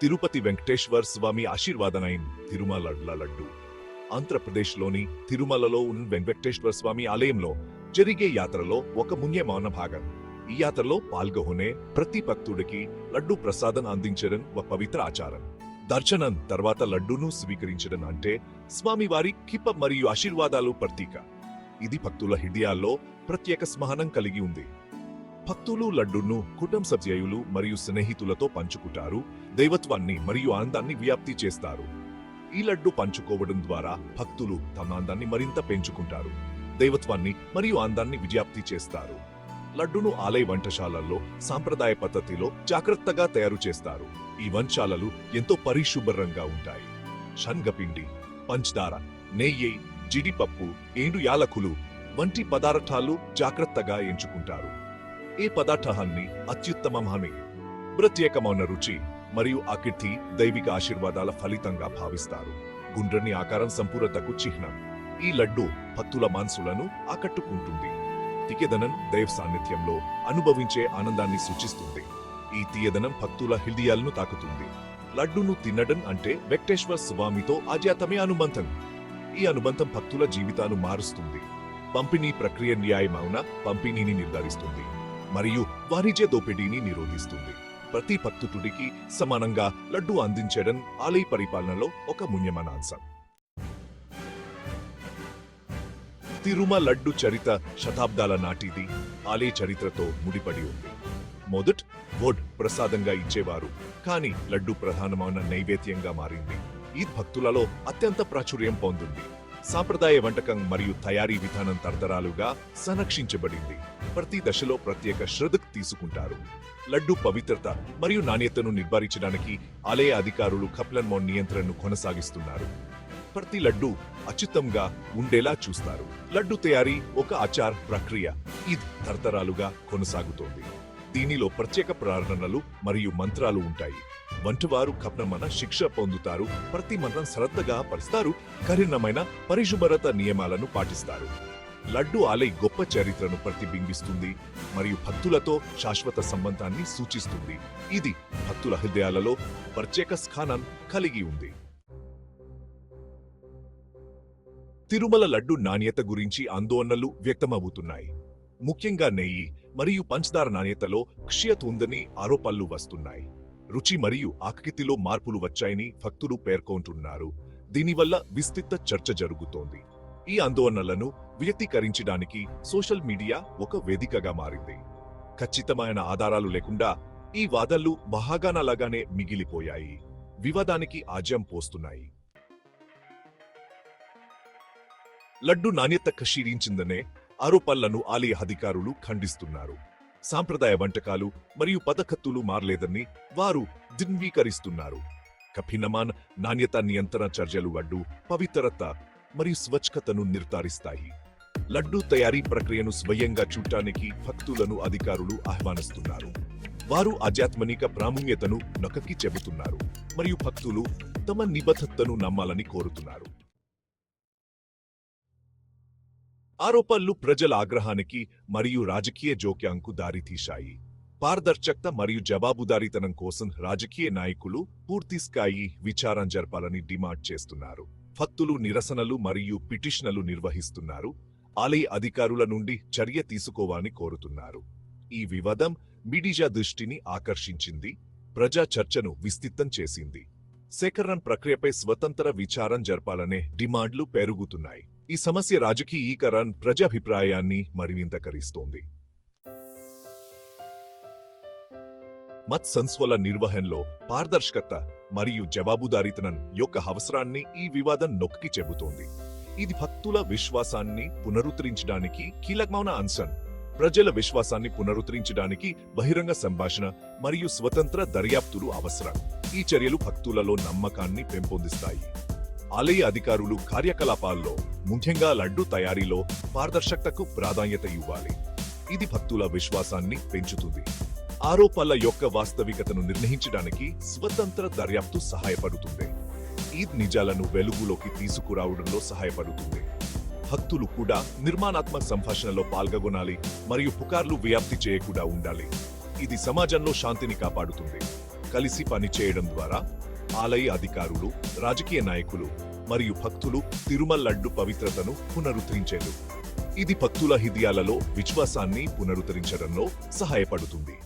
తిరుపతి వెంకటేశ్వర్ స్వామి ఆశీర్వాదనైన్ తిరుమల లడ్డు. ఆంధ్రప్రదేశ్లోని తిరుమలలో ఉన్న వెంకటేశ్వర స్వామి ఆలయంలో జరిగే యాత్రలో ఒక ముఖ్యమైన భాగం. ఈ యాత్రలో పాల్గొనే ప్రతి భక్తుడికి లడ్డు ప్రసాదం అందించడం ఒక పవిత్ర ఆచారం. దర్శనం తర్వాత లడ్డూను స్వీకరించడం అంటే స్వామివారి కిప మరియు ఆశీర్వాదాలు ప్రతీక. ఇది భక్తుల హృదయాల్లో ప్రత్యేక స్మహనం కలిగి ఉంది. భక్తులు లడ్డును కుటుంబ సభ్యులు మరియు స్నేహితులతో పంచుకుంటారు దైవత్వాన్ని మరియు ఆనందాన్ని వ్యాప్తి చేస్తారు. ఈ లడ్డు పంచుకోవడం ద్వారా భక్తులు తమ ఆనందాన్ని మరింత పెంచుకుంటారు దైవత్వాన్ని మరియు ఆనందాన్ని విజ్ఞప్తి చేస్తారు. లడ్డును ఆలయ వంటశాలల్లో సాంప్రదాయ పద్ధతిలో జాగ్రత్తగా తయారు చేస్తారు. ఈ వంశాలలు ఎంతో పరిశుభ్రంగా ఉంటాయి. శనగపిండి పంచదార నెయ్యి జీడిపప్పు ఏడు యాలకులు వంటి పదార్థాలు జాగ్రత్తగా ఎంచుకుంటారు. ఈ పదార్థాన్ని అత్యుత్తమ హామీ ప్రత్యేకమైన రుచి మరియు ఆకృతి దైవిక ఆశీర్వాదాల ఫలితంగా భావిస్తారు. గుండ్రని ఆకారం సంపూర్ణతకు చిహ్నం. ఈ లడ్డు భక్తుల మనసులను ఆకట్టుకుంటుంది. తికెదనం దైవ సాన్నిధ్యంలో అనుభవించే ఆనందాన్ని సూచిస్తుంది. ఈ తీయదనం భక్తుల హృదయాలను తాకుతుంది. లడ్డును తినడం అంటే వెంకటేశ్వర స్వామితో ఆధ్యాత్మే అనుబంధం. ఈ అనుబంధం భక్తుల జీవితాలు మారుస్తుంది. పంపిణీ ప్రక్రియ న్యాయమౌన పంపిణీని నిర్ధారిస్తుంది. మరియు వాణిజ్య దోపిడీని నిరోధిస్తుంది. ప్రతి భక్తుడికి సమానంగా లడ్డు అందించడం ఆలయ పరిపాలనలో ఒక మున్యమైన అంశం. తిరుమ లడ్డు చరిత శతాబ్దాల నాటిది ఆలయ చరిత్రతో ముడిపడి ఉంది. మొదట్ వోడ్ ప్రసాదంగా ఇచ్చేవారు కానీ లడ్డు ప్రధానమైన నైవేద్యంగా మారింది. ఈ భక్తులలో అత్యంత ప్రాచుర్యం పొందింది. సాంప్రదాయ వంటకం మరియు తయారీ విధానం తరతరాలుగా సంరక్షించబడింది. ప్రతి దశలో ప్రత్యేక శ్రద్ధ తీసుకుంటారు. లడ్డు పవిత్రత మరియు నాణ్యతను నిర్ధారించడానికి ఆలయ అధికారులు కప్లన్మోన్ నియంత్రణను కొనసాగిస్తున్నారు. ప్రతి లడ్డు అచ్యుతంగా ఉండేలా చూస్తారు. లడ్డు తయారీ ఒక ఆచార్ ప్రక్రియ. ఇది తరతరాలుగా కొనసాగుతోంది. దీనిలో ప్రత్యేక ప్రార్థనలు మరియు మంత్రాలు ఉంటాయి. వంటివారు కపనమన శిక్ష పొందుతారు ప్రతి మంత్రం శ్రద్ధగా పరుస్తారు కఠినమైన పరిశుభ్రత నియమాలను పాటిస్తారు. లడ్డు ఆలయ గొప్ప చరిత్రను ప్రతిబింబిస్తుంది మరియు భక్తులతో శాశ్వత సంబంధాన్ని సూచిస్తుంది. ఇది భక్తుల హృదయాలలో ప్రత్యేక స్థానం కలిగి ఉంది. తిరుమల లడ్డు నాణ్యత గురించి ఆందోళనలు వ్యక్తమవుతున్నాయి. ముఖ్యంగా నెయ్యి మరియు పంచదార నాణ్యతలో క్షియత్ ఉందని ఆరోపణలు వస్తున్నాయి. రుచి మరియు ఆకృతిలో మార్పులు వచ్చాయని భక్తులు పేర్కొంటున్నారు. దీనివల్ల విస్తృత చర్చ జరుగుతోంది. ఈ ఆందోళనలను వ్యక్తీకరించడానికి సోషల్ మీడియా ఒక వేదికగా మారింది. ఖచ్చితమైన ఆధారాలు లేకుండా ఈ వాదనలు మహాగానలాగానే మిగిలిపోయాయి. వివాదానికి ఆజ్యం పోస్తున్నాయి. లడ్డు నాణ్యత క్షీణించిందనే ఆరోపణలను ఆలయ అధికారులు ఖండిస్తున్నారు. సాంప్రదాయ వంటకాలు మరియు పదకత్తులు మారలేదని వారు దిన్వీకరిస్తున్నారు కఠినమాన్ నాణ్యత నియంత్రణ చర్యలు అడ్డు పవిత్రత మరియు స్వచ్ఛతను నిర్ధారిస్తాయి. లడ్డు తయారీ ప్రక్రియను స్వయంగా చూడటానికి భక్తులను అధికారులు ఆహ్వానిస్తున్నారు. వారు ఆధ్యాత్మిక ప్రాముఖ్యతను నొకకి చెబుతున్నారు మరియు భక్తులు తమ నిబద్ధతను నమ్మాలని కోరుతున్నారు. ఆరోపణలు ప్రజల ఆగ్రహానికి మరియు రాజకీయ జోక్యాంకు దారితీశాయి. పారదర్శకత మరియు జవాబుదారీతనం కోసం రాజకీయ నాయకులు పూర్తిస్థాయి విచారం జరపాలని డిమాండ్ చేస్తున్నారు. ఫత్తులు నిరసనలు మరియు పిటిషన్లు నిర్వహిస్తున్నారు. ఆలయ అధికారుల నుండి చర్య తీసుకోవాలని కోరుతున్నారు. ఈ వివాదం మీడియా దృష్టిని ఆకర్షించింది ప్రజా చర్చను విస్తృతం చేసింది. సేకరణ ప్రక్రియపై స్వతంత్ర విచారం జరపాలనే డిమాండ్లు పెరుగుతున్నాయి. ఈ సమస్య రాజకీయీకరణ ప్రజాభిప్రాయాన్ని మరింతకరిస్తోంది మత్ సంస్వల నిర్వహణలో పారదర్శకత మరియు జవాబుదారీతనం యొక్క అవసరాన్ని ఈ వివాదం నొక్కి చెబుతోంది. ఇది భక్తుల విశ్వాసాన్ని పునరుద్ధరించడానికి కీలకమైన అంశం. ప్రజల విశ్వాసాన్ని పునరుద్ధరించడానికి బహిరంగ సంభాషణ మరియు స్వతంత్ర దర్యాప్తులు అవసరం. ఈ చర్యలు భక్తులలో నమ్మకాన్ని పెంపొందిస్తాయి. ఆలయ అధికారులు కార్యకలాపాల్లో ముఖ్యంగా లడ్డు తయారీలో పారదర్శకతకు ప్రాధాన్యత ఇవ్వాలి. ఇది భక్తుల విశ్వాసాన్ని పెంచుతుంది. ఆరోపణల యొక్క వాస్తవికతను నిర్ణయించడానికి స్వతంత్ర దర్యాప్తు సహాయపడుతుంది. ఈద్ నిజాలను వెలుగులోకి తీసుకురావడంలో సహాయపడుతుంది. భక్తులు కూడా నిర్మాణాత్మక సంభాషణలో పాల్గొనాలి మరియు పుకార్లు వ్యాప్తి చేయకుండా ఉండాలి. ఇది సమాజంలో శాంతిని కాపాడుతుంది. కలిసి పనిచేయడం ద్వారా ఆలయ అధికారులు రాజకీయ నాయకులు మరియు భక్తులు తిరుమల లడ్డు పవిత్రతను పునరుద్ధరించారు ఇది భక్తుల హృదయాలలో విశ్వాసాన్ని పునరుద్ధరించడంలో సహాయపడుతుంది.